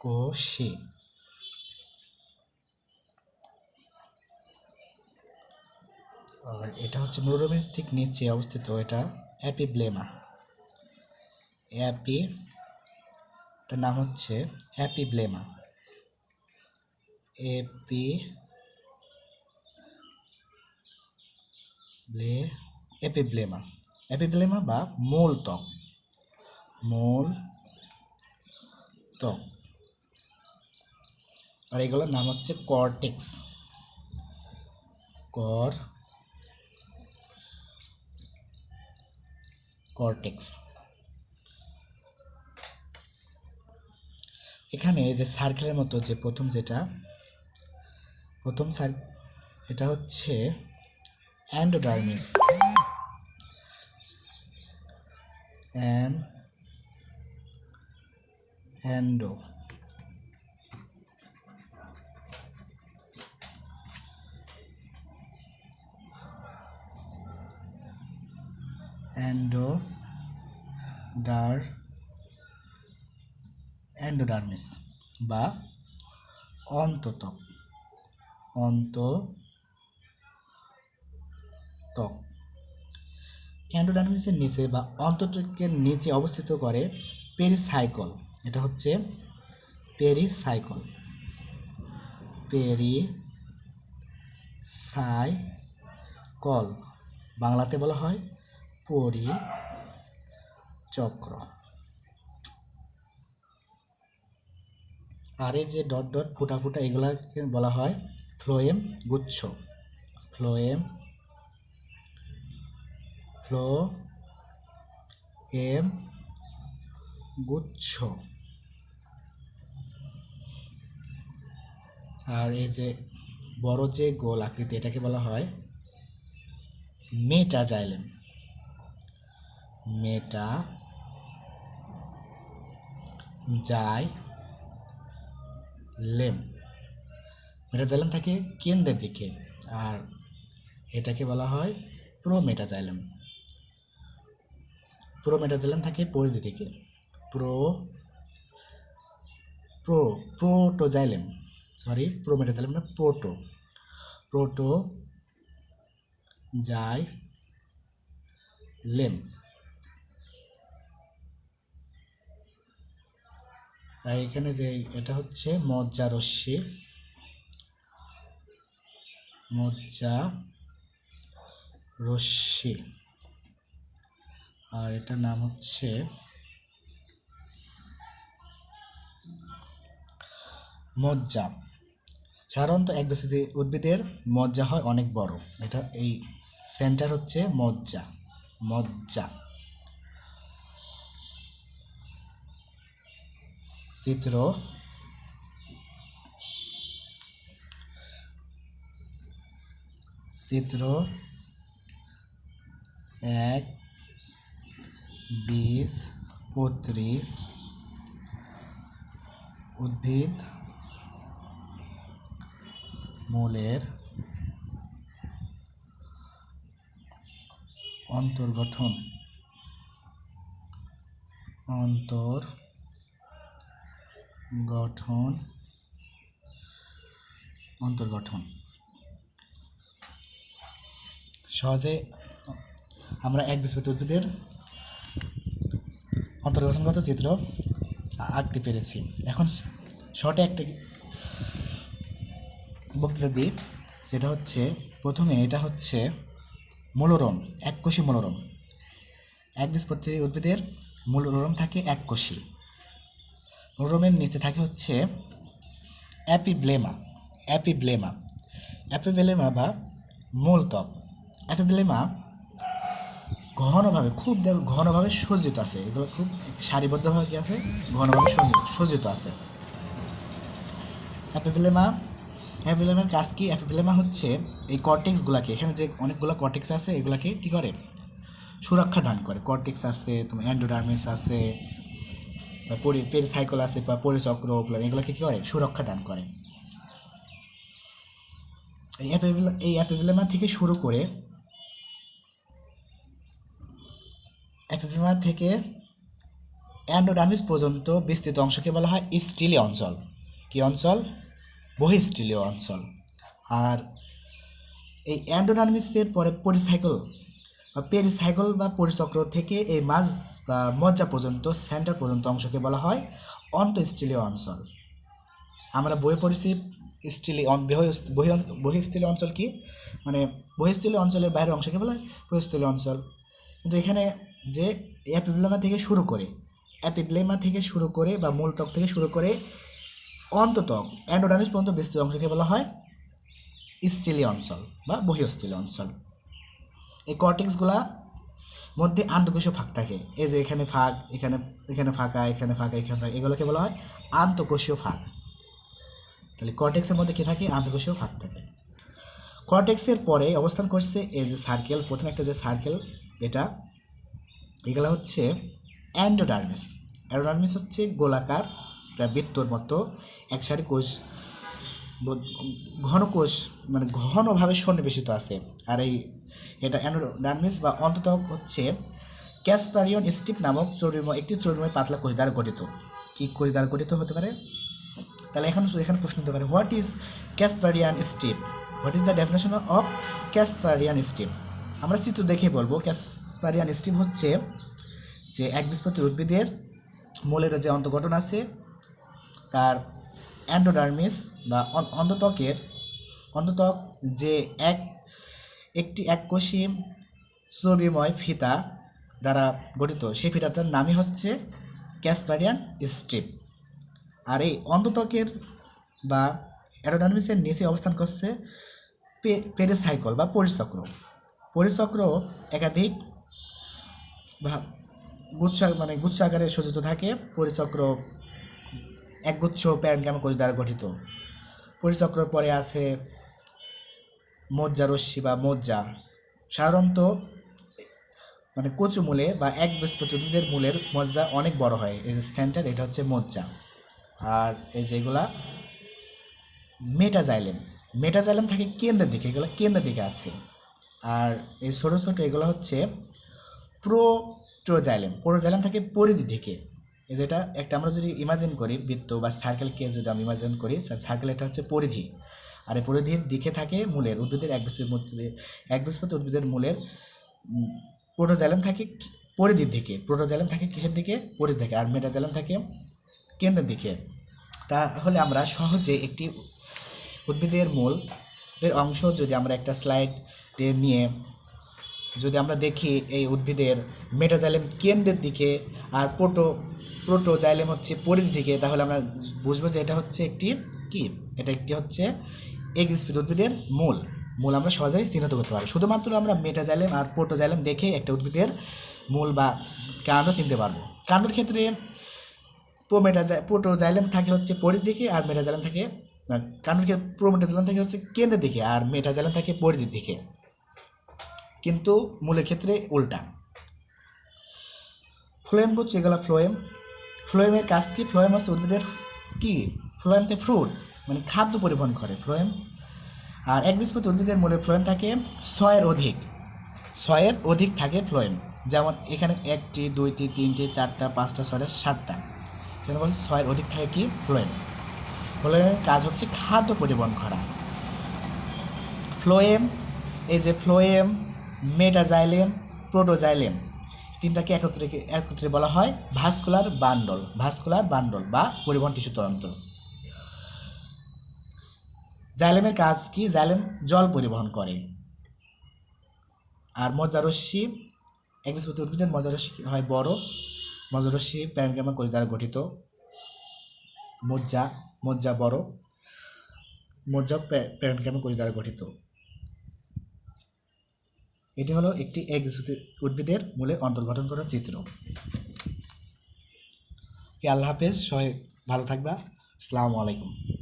কোষে আর এটা হচ্ছে মূলরোমের ঠিক নিচে অবস্থিত এটা অ্যাপিব্লেমা। অ্যাপি, এটার নাম হচ্ছে অ্যাপিব্লেমা। এপি ব্লে এপিব্লেমা এপিব্লেমা বা মূল ত্বক। মূল ত্বক। আর এগুলোর নাম হচ্ছে কর্টেক্স কর কর্টেক্স এখানে যে সার্কেলের মতো যে প্রথম যেটা, প্রথম সার এটা হচ্ছে অ্যান্ডোডার্মিস অ্যান অ্যান্ডো অ্যান্ডো ডার অ্যান্ডোডার্মিস বা অন্ততক। অন্ততক। অ্যান্ডোডার্মিসের নিচে বা অন্ততকের নিচে অবস্থিত করে পেরিসাইকল। এটা হচ্ছে পেরিসাইকল। পেরি সাইকল বাংলাতে বলা হয় পরি চক্র। আর এই যে ডট ডট ফুটা ফুটা, এগুলাকে বলা হয় ফ্লোয়েম গুচ্ছ। ফ্লোয়েম ফ্লো এম গুচ্ছ। আর এই যে বড় যে গোল আকৃতি, এটাকে বলা হয় মেটা জাইলেম মেটা যাই লেম। মেটাজাইলাম থাকে কেন্দ্রের দিকে আর এটাকে বলা হয় প্রো মেটাজাইলাম প্রো মেটাজাইলাম থাকে পরিধি দিকে। Pro pro protoxylem sorry pro metaxylem না, প্রোটো। Protoxylem. আর এখানে যে এটা হচ্ছে মজ্জা রশ্মি। মজ্জা রশ্মি। আর এটার নাম হচ্ছে মজ্জা। সাধারণত এক বছর উদ্ভিদের মজ্জা হয় অনেক বড়। এটা এই সেন্টার হচ্ছে মজ্জা। মজ্জা। চিত্র চিত্র এক বীজ পত্রী উদ্ভিদ মূলের অন্তর্গঠন অন্তর গঠন, অন্তর্গঠন। সহজে আমরা এক বিস্মিত উদ্ভিদের অন্তর্গঠনগত চিত্র আঁকতে পেরেছি। এখন শর্টে একটা বক্তৃতা দিই যেটা হচ্ছে, প্রথমে এটা হচ্ছে মূলরম, এককোষী মূলরম। একবীজপত্রী উদ্ভিদের মূলরম থাকে এককোষী। মূলরমের নিচে থাকে হচ্ছে অ্যাপিব্লেমা অ্যাপিব্লেমা। অ্যাপিব্লেমা বা মূলত্বক অ্যাপিব্লেমা ঘনভাবে, খুব ঘনভাবে সজ্জিত আছে। এগুলো খুব সারিবদ্ধভাবে কি আছে? ঘনভাবে সজ্জিত সজ্জিত আছে। অ্যাপিব্লেমা, অ্যাপিব্লেমার কাজ কি? অ্যাপিব্লেমা হচ্ছে এই কর্টেক্সগুলোকে এখানে যে অনেকগুলো কর্টেক্স আছে, এগুলাকে কি করে? সুরক্ষা দান করে। কর্টেক্স আছে, তোমার অ্যান্ডোডার্মিস আছে বা পরি পেরিসাইকেল আছে বা পরিচক্র ওগুলো এগুলোকে কী করে? সুরক্ষা দান করে। এই অ্যাপিব্লেমা এই অ্যাপিব্লেমা থেকে শুরু করে অ্যাপিব্লেমা থেকে অ্যান্ডোডার্মিস পর্যন্ত বিস্তৃত অংশকে বলা হয় স্টিলীয় অঞ্চল। কি অঞ্চল? বহিঃস্টিলীয় অঞ্চল। আর এই অ্যান্ডোডার্মিসের পরে পরিসাইকেল পেরিসাইকেল বা পরিচক্র থেকে এই মাঝ বা মজ্জা পর্যন্ত সেন্টার পর্যন্ত অংশকে বলা হয় অন্তঃস্টিলীয় অঞ্চল। আমরা বই পড়েছি স্টিলি বহিস্থলীয় অঞ্চল কি? মানে বহিস্থলীয় অঞ্চলের বাইরের অংশকে বলা হয় বহিস্থলীয় অঞ্চল। কিন্তু এখানে যে অ্যাপিব্লেমা থেকে শুরু করে, অ্যাপিব্লেমা থেকে শুরু করে বা মূলত্বক থেকে শুরু করে অন্ততক অ্যান্ডোডানিস পর্যন্ত বিস্তৃত অংশকে বলা হয় স্টিলীয় অঞ্চল বা বহিঃস্থলীয় অঞ্চল। এই কর্টেক্সগুলা মধ্যে আন্তঃকোষীয় ফাঁক থাকে। এই যে এখানে ফাঁক, এখানে এখানে ফাঁকা এখানে ফাঁকা এখানে ফাঁকা, এগুলোকে বলা হয় আন্তঃকোষীয় ফাঁক। তাহলে কর্টেক্সের মধ্যে কী থাকে? আন্তঃকোষীয় ফাঁক থাকে। কর্টেক্সের পরে অবস্থান করছে এই যে সার্কেল প্রথমে একটা যে সার্কেল এটা, এগুলো হচ্ছে অ্যান্ডোডার্মিস অ্যান্ডোডার্মিস হচ্ছে গোলাকার বৃত্তর মতো এক সারি কোষ ব- ঘন কোষ মানে ঘনভাবে সন্নিবেশিত আছে। আর এই, এটা অ্যানোডার্মিস বা অন্তত হচ্ছে ক্যাসপারিয়ন স্টিপ নামক চর্বিময় একটি চর্বিময় পাতলা কোষ দ্বারা গঠিত। কি কোষ দ্বারা গঠিত হতে পারে? তাহলে এখন এখানে প্রশ্ন হতে পারে what is Casparian strip what is the definition of Casparian strip আমরা চিত্র দেখে বলব ক্যাসপারিয়ান স্টিপ হচ্ছে যে এক একবীজপত্রী উদ্ভিদের মূলের যে অন্তগঠন আছে, তার অ্যান্ডোডার্মিস বা অন- অন্ধত্বকের অন্ধত্বক যে এক একটি এককোষী চর্বিময় ফিতা দ্বারা গঠিত। সেই ফিতাটার নামই হচ্ছে ক্যাসপারিয়ান স্ট্রিপ। আর এই অন্ধত্বকের বা অ্যারোডার্মিসের নিচে অবস্থান করছে পেরিসাইকল বা পরিচক্র। পরিচক্র একাধিক গুচ্ছ মানে গুচ্ছ আকারে সজ্জিত থাকে। পরিচক্র একগুচ্ছ প্যারেন্টগ্রাম কোষ দ্বারা গঠিত। পরিচক্রর পরে আছে মজ্জা রশ্মি বা মজ্জা। সাধারণত মানে কচু মূলে বা এক বৃহস্পতি উদ্ভিদের মূলের মজ্জা অনেক বড় হয়। এই যে সেন্টার এটা হচ্ছে মজ্জা। আর এই যেগুলা মেটাজাইলেম। মেটাজাইলেম থাকে কেন্দ্রের দিকে, এগুলো কেন্দ্রের দিকে আছে। আর এই ছোটো ছোটো এগুলো হচ্ছে প্রোটোজাইলেম। প্রোটোজাইলেম থাকে পরিধি দিকে যেটা একটা আমরা যদি ইমাজিন করি, বৃত্ত বা সার্কেলকে যদি আমি ইমাজিন করি সার্কেল এটা হচ্ছে পরিধি। আর এই পরিধির দিকে থাকে মূলের, উদ্ভিদের এক বৃষ্টির মধ্যে এক বৃহস্পতি উদ্ভিদের মূলের প্রোটোজাইলেম থাকে পরিধির দিকে। প্রোটোজাইলেম থাকে কিসের দিকে? পরিধি দিকে আর মেটাজাইলেম থাকে কেন্দ্রের দিকে। তাহলে আমরা সহজে একটি উদ্ভিদের মূল এর অংশ যদি আমরা একটা স্লাইড নিয়ে, যদি আমরা দেখি এই উদ্ভিদের মেটাজাইলেম কেন্দ্রের দিকে আর প্রোটো প্রোটোজাইলেম হচ্ছে পরিধি দিকে তাহলে আমরা বুঝব যে এটা হচ্ছে একটি কি? এটা একটি হচ্ছে এগস্পিত উদ্ভিদের মূল। মূল আমরা সহজেই চিহ্নিত করতে পারি শুধুমাত্র আমরা মেটাজাইলেম আর প্রোটোজাইলেম দেখে একটা উদ্ভিদের মূল বা কাণ্ড চিনতে পারব। কাণ্ডের ক্ষেত্রে প্রোমেটাজাই প্রোটোজাইলেম থাকে হচ্ছে পরিধির দিকে আর মেটাজাইলেম থাকে কাণ্ডের প্রোমেটাজাইলেম থাকে হচ্ছে কেন্দ্রের দিকে আর মেটাজাইলেম থাকে পরিধির দিকে। কিন্তু মূলের ক্ষেত্রে উল্টা। ফ্লোয়েম হচ্ছে এগুলো ফ্লোয়েম। ফ্লোয়েমের কাজ কি? ফ্লোয়েম হচ্ছে উদ্ভিদের কি? ফ্লোয়েমতে ফ্রুট মানে খাদ্য পরিবহন করে ফ্লোয়েম। আর একবীজপত্রী উদ্ভিদের মূলে ফ্লোয়েম থাকে ছয়ের অধিক। ছয়ের অধিক থাকে ফ্লোয়েম। যেমন এখানে একটি, দুইটি, তিনটি, চারটা, পাঁচটা, ছয়টা, সাতটা। এখানে বলছে ছয়ের অধিক থাকে কি? ফ্লোয়েম। ফ্লোয়েমের কাজ হচ্ছে খাদ্য পরিবহন করা। ফ্লোয়েম, এই যে ফ্লোয়েম মেটাজাইলেম প্রোটোজাইলেম তিনটাকে একত্রে একত্রে বলা হয় ভাস্কুলার বান্ডল ভাস্কুলার বান্ডল বা পরিবহন টিস্যু তন্ত্র জাইলেমের কাজ কি? জাইলেম জল পরিবহন করে। আর মজ্জারস্যি একবীজপত্রী উদ্ভিদের মজ্জারস্যি হয় বড়। মজ্জারস্যি প্যারেনগ্রামা কোষ দ্বারা গঠিত। মজ্জা মজ্জা বড়। মজ্জা প্যারেনগ্রামা কোষ দ্বারা গঠিত। এটি হলো একটি এক উদ্ভিদের মূলের অন্তর্গঠন করার চিত্র। আল্লাহ হাফেজ, সবাই ভালো থাকবা। আসসালামু আলাইকুম।